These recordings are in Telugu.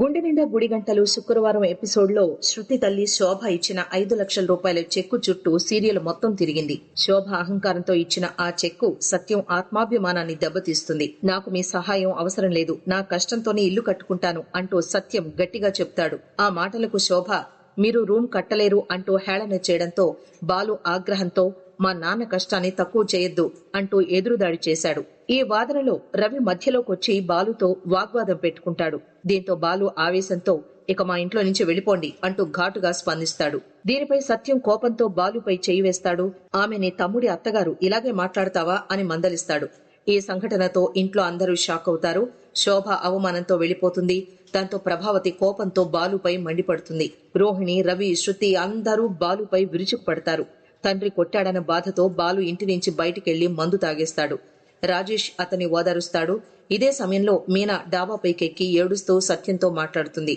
గుండె నిండా గుడి గంటలు శుక్రవారం ఎపిసోడ్లో శృతి తల్లి శోభ ఇచ్చిన ఐదు లక్షల రూపాయల చెక్కు చుట్టూ సీరియల్ మొత్తం తిరిగింది. శోభ అహంకారంతో ఇచ్చిన ఆ చెక్కు సత్యం ఆత్మాభిమానాన్ని దెబ్బతీస్తుంది. నాకు మీ సహాయం అవసరం లేదు. నా కష్టంతోనే ఇల్లు కట్టుకుంటాను అంటూ సత్యం గట్టిగా చెప్తాడు. ఆ మాటలకు శోభ మీరు రూమ్ కట్టలేరు అంటూ హేళన చేయడంతో బాలు ఆగ్రహంతో మా నాన్న కష్టాన్ని తక్కువ చేయొద్దు అంటూ ఎదురుదాడి చేశాడు. ఈ వాదనలో రవి మధ్యలోకొచ్చి బాలుతో వాగ్వాదం పెట్టుకుంటాడు. దీంతో బాలు ఆవేశంతో ఇక మా ఇంట్లో నుంచి వెళ్ళిపోండి అంటూ ఘాటుగా స్పందిస్తాడు. దీనిపై సత్యం కోపంతో బాలుపై చేయి వేస్తాడు. ఆమెని తమ్ముడి అత్తగారు ఇలాగే మాట్లాడతావా? అని మందలిస్తాడు. ఈ సంఘటనతో ఇంట్లో అందరూ షాక్ అవుతారు. శోభ అవమానంతో వెళ్ళిపోతుంది దాంతో ప్రభావతి కోపంతో బాలుపై మండిపడుతుంది. రోహిణి రవి శృతి అందరూ బాలుపై విరుచుకుపడతారు. తండ్రి కొట్టాడన్న బాధతో బాలు ఇంటి నుంచి బయటికెళ్ళి మందు తాగేస్తాడు. రాజేష్ అతన్ని ఓదారుస్తాడు. ఇదే సమయంలో మీనా డాబాపైకెక్కి ఏడుస్తూ సత్యంతో మాట్లాడుతుంది.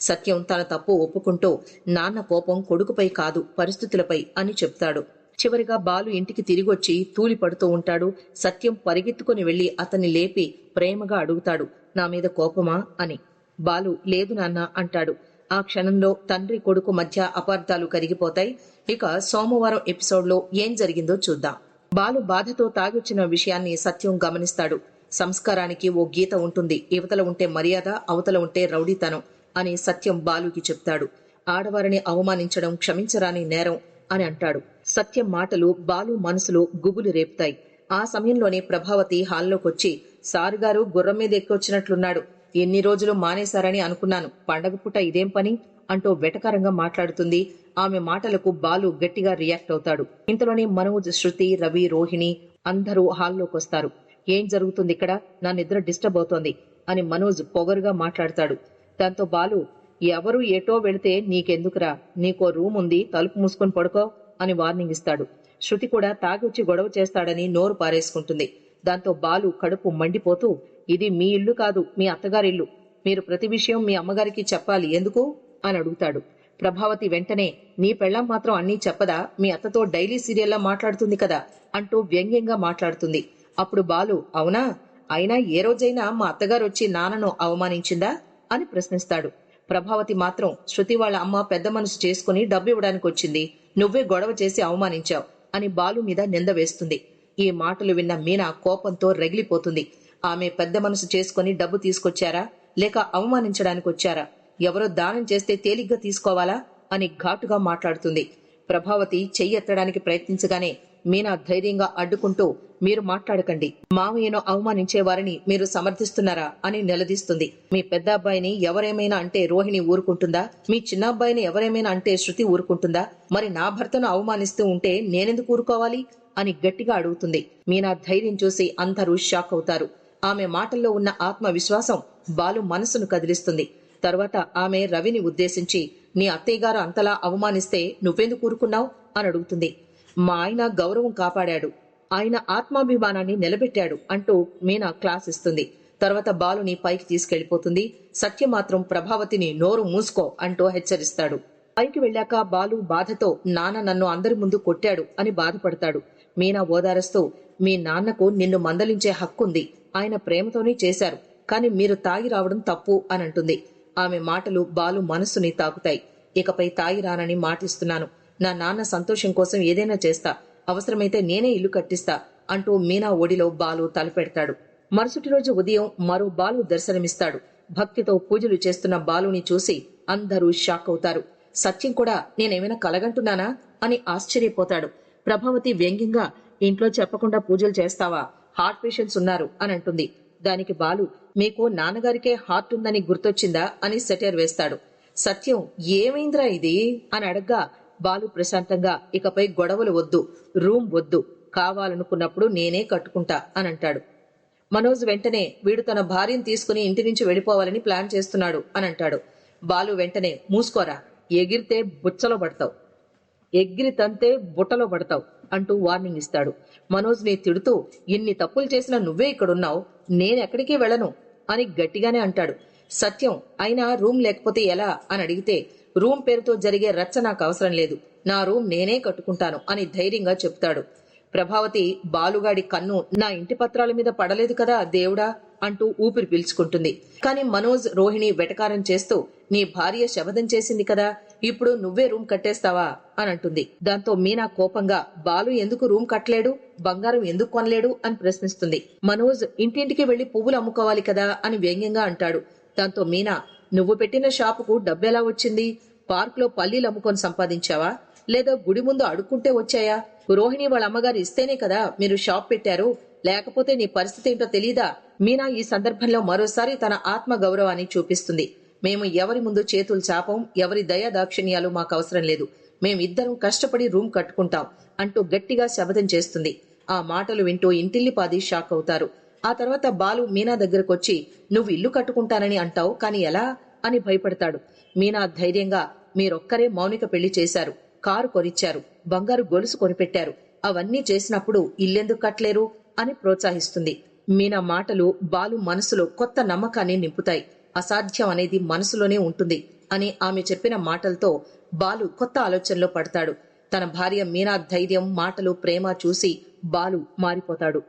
సత్యం తన తప్పు ఒప్పుకుంటూ నాన్న కోపం కొడుకుపై కాదు పరిస్థితులపై అని చెప్తాడు. చివరిగా బాలు ఇంటికి తిరిగొచ్చి తూలి పడుతూ ఉంటాడు. సత్యం పరిగెత్తుకుని వెళ్ళి అతన్ని లేపి ప్రేమగా అడుగుతాడు. నా మీద కోపమా? అని. బాలు లేదు నాన్న అంటాడు. ఆ క్షణంలో తండ్రి కొడుకు మధ్య అపార్థాలు కరిగిపోతాయి. ఇక సోమవారం ఎపిసోడ్లో ఏం జరిగిందో చూద్దాం. బాలు బాధతో తాగొచ్చిన విషయాన్ని సత్యం గమనిస్తాడు. సంస్కారానికి ఓ గీత ఉంటుంది. యువతల ఉంటే మర్యాద అవతల ఉంటే రౌడీతనం అని సత్యం బాలుకి చెప్తాడు. ఆడవారిని అవమానించడం క్షమించరాని నేరం అని అంటాడు. సత్యం మాటలు బాలు మనసులో గుబులు రేపుతాయి. ఆ సమయంలోనే ప్రభావతి హాల్లోకొచ్చి సారుగారు గుర్రం మీద ఎక్కొచ్చినట్లున్నాడు. ఎన్ని రోజులు మానేశారని అనుకున్నాను. పండగ పూట ఇదేం పని? అంటూ వెటకారంగా మాట్లాడుతుంది. ఆమె మాటలకు బాలు గట్టిగా రియాక్ట్ అవుతాడు. ఇంతలోనే మనోజ్ శృతి రవి రోహిణి అందరూ హాల్లోకి వస్తారు ఏం జరుగుతుంది ఇక్కడ? నా నిద్ర డిస్టర్బ్ అవుతోంది అని మనోజ్ పొగరుగా మాట్లాడతాడు. దాంతో బాలు ఎవరు ఎటో వెళితే నీకెందుకురా? నీకో రూమ్ ఉంది తలుపు మూసుకొని పడుకో అని వార్నింగ్ ఇస్తాడు. శృతి కూడా తాగొచ్చి గొడవ చేస్తాడని నోరు పారేసుకుంటుంది. దాంతో బాలు కడుపు మండిపోతూ ఇది మీ ఇల్లు కాదు మీ అత్తగారిల్లు. మీరు ప్రతి విషయం మీ అమ్మగారికి చెప్పాలి. ఎందుకు? అని అడుగుతాడు. ప్రభావతి వెంటనే నీ పెళ్ళం మాత్రం అన్నీ చెప్పదా? మీ అత్తతో డైలీ సీరియల్లా మాట్లాడుతుంది కదా? అంటూ వ్యంగ్యంగా మాట్లాడుతుంది. అప్పుడు బాలు అవునా? అయినా ఏ రోజైనా మా అత్తగారు వచ్చి నాన్నను అవమానించిందా? అని ప్రశ్నిస్తాడు. ప్రభావతి మాత్రం శృతి వాళ్ళ అమ్మ పెద్ద మనసు చేసుకుని డబ్బు ఇవ్వడానికి వచ్చింది. నువ్వే గొడవ చేసి అవమానించావు అని బాలు మీద నింద వేస్తుంది. ఈ మాటలు విన్న మీనా కోపంతో రగిలిపోతుంది. ఆమె పెద్ద మనసు చేసుకుని డబ్బు తీసుకొచ్చారా? లేక అవమానించడానికి వచ్చారా? ఎవరో దానం చేస్తే తేలిగ్గా తీసుకోవాలా? అని ఘాటుగా మాట్లాడుతుంది. ప్రభావతి చెయ్యెత్తడానికి ప్రయత్నించగానే మీనా ధైర్యంగా అడ్డుకుంటూ మీరు మాట్లాడకండి. మామయ్యను అవమానించే వారిని మీరు సమర్థిస్తున్నారా? అని నిలదీస్తుంది. మీ పెద్ద అబ్బాయిని ఎవరేమైనా అంటే రోహిణి ఊరుకుంటుందా? మీ చిన్న అబ్బాయిని ఎవరేమైనా అంటే శృతి ఊరుకుంటుందా? మరి నా భర్తను అవమానిస్తూ ఉంటే నేనెందుకు ఊరుకోవాలి? అని గట్టిగా అడుగుతుంది. మీనా ధైర్యం చూసి అందరూ షాక్ అవుతారు. ఆమె మాటల్లో ఉన్న ఆత్మవిశ్వాసం బాలు మనసును కదిలిస్తుంది. తర్వాత ఆమె రవిని ఉద్దేశించి నీ అత్తయ్యగారు అంతలా అవమానిస్తే నువ్వెందుకు ఊరుకున్నావు? అని అడుగుతుంది. మా ఆయన గౌరవం కాపాడాడు. ఆయన ఆత్మాభిమానాన్ని నిలబెట్టాడు అంటూ మీనా క్లాస్ ఇస్తుంది. తర్వాత బాలుని పైకి తీసుకెళ్ళిపోతుంది సత్య మాత్రం ప్రభావతిని నోరు మూసుకో అంటూ హెచ్చరిస్తాడు. పైకి వెళ్ళాక బాలు బాధతో నాన్న నన్ను అందరి ముందు కొట్టాడు అని బాధపడతాడు. మీనా ఓదారస్తూ మీ నాన్నకు నిన్ను మందలించే హక్కుంది. ఆయన ప్రేమతోనే చేశారు. కానీ మీరు తాగి రావడం తప్పు అని అంటుంది. ఆమె మాటలు బాలు మనస్సుని తాకుతాయి. ఇకపై తాగి రానని మాటిస్తున్నాను. నా నాన్న సంతోషం కోసం ఏదైనా చేస్తా. అవసరమైతే నేనే ఇల్లు కట్టిస్తా అంటూ మీనా ఒడిలో బాలు తలపెడతాడు. మరుసటి రోజు ఉదయం మరో బాలు దర్శనమిస్తాడు. భక్తితో పూజలు చేస్తున్న బాలుని చూసి అందరూ షాక్ అవుతారు. సత్యం కూడా నేనేమైనా కలగంటున్నానా అని ఆశ్చర్యపోతాడు. ప్రభావతి వ్యంగ్యంగా ఇంట్లో చెప్పకుండా పూజలు చేస్తావా? హార్ట్ పేషెంట్స్ ఉన్నారు అని అంటుంది. దానికి బాలు మీకు నాన్నగారికే హార్ట్ ఉందని గుర్తొచ్చిందా? అని సెటర్ వేస్తాడు. సత్యం ఏమైందిరా ఇది? అని అడగ్గా బాలు ప్రశాంతంగా ఇకపై గొడవలు వద్దు రూమ్ వద్దు కావాలనుకున్నప్పుడు నేనే కట్టుకుంటా అని అంటాడు. మనోజ్ వెంటనే వీడు తన భార్యను తీసుకుని ఇంటి నుంచి వెళ్ళిపోవాలని ప్లాన్ చేస్తున్నాడు అని అంటాడు. బాలు వెంటనే మూసుకోరా ఎగిరితే బుచ్చలో పడతావు. ఎగ్గిరి తంతే బుట్టలో పడతావు అంటూ వార్నింగ్ ఇస్తాడు. మనోజ్ని తిడుతూ ఇన్ని తప్పులు చేసినా నువ్వే ఇక్కడున్నావు నేనెక్కడికి వెళ్ళను అని గట్టిగానే అంటాడు. సత్యం అయినా రూమ్ లేకపోతే ఎలా అని అడిగితే రూమ్ పేరుతో జరిగే రచ్చ నాకు అవసరం లేదు నా రూమ్ నేనే కట్టుకుంటాను అని ధైర్యంగా చెప్తాడు. ప్రభావతి బాలుగాడి కన్ను నా ఇంటి పత్రాల మీద పడలేదు కదా దేవుడా అంటూ ఊపిరి పీల్చుకుంటుంది. కానీ మనోజ్ రోహిణి వెటకారం చేస్తూ నీ భార్య శబదం చేసింది కదా ఇప్పుడు నువ్వే రూమ్ కట్టేస్తావా? అని అంటుంది. దాంతో మీనా కోపంగా బాలు ఎందుకు రూమ్ కట్టలేడు? బంగారం ఎందుకు కొనలేడు? అని ప్రశ్నిస్తుంది. మనోజ్ ఇంటింటికి వెళ్ళి పువ్వులు అమ్ముకోవాలి కదా? అని వ్యంగ్యంగా అంటాడు. దాంతో మీనా నువ్వు పెట్టిన షాపుకు డబ్బెలా వచ్చింది? పార్క్లో పల్లీలు అమ్ముకొని సంపాదించావా? లేదా గుడి ముందు అడుక్కుంటే వచ్చాయా? రోహిణి వాళ్ళ అమ్మగారు ఇస్తేనే కదా మీరు షాప్ పెట్టారు. లేకపోతే నీ పరిస్థితి ఏంటో తెలీదా? మీనా ఈ సందర్భంలో మరోసారి తన ఆత్మ గౌరవాన్ని చూపిస్తుంది. మేము ఎవరి ముందు చేతులు చాపం ఎవరి దయా దాక్షిణ్యాలు మాకు అవసరం లేదు. మేమిద్దరం కష్టపడి రూమ్ కట్టుకుంటాం అంటూ గట్టిగా శపథం చేస్తుంది. ఆ మాటలు వింటూ ఇంటిల్లిపాది షాక్ అవుతారు. ఆ తర్వాత బాలు మీనా దగ్గరకొచ్చి నువ్వు ఇల్లు కట్టుకుంటానని అంటావు కానీ ఎలా? అని భయపడతాడు. మీనా ధైర్యంగా మీరొక్కరే మౌనిక పెళ్ళి చేశారు కారు కొనిచ్చారు బంగారు గొలుసు కొనిపెట్టారు. అవన్నీ చేసినప్పుడు ఇల్లెందుకు కట్టలేరు? అని ప్రోత్సహిస్తుంది. మీనా మాటలు బాలు మనసులో కొత్త నమ్మకాన్ని నింపుతాయి. అసాధ్యం అనేది మనసులోనే ఉంటుంది అని ఆమె చెప్పిన మాటలతో బాలు కొత్త ఆలోచనలో పడతాడు. తన భార్య మీనా ధైర్యం మాటలు ప్రేమ చూసి బాలు మారిపోతాడు.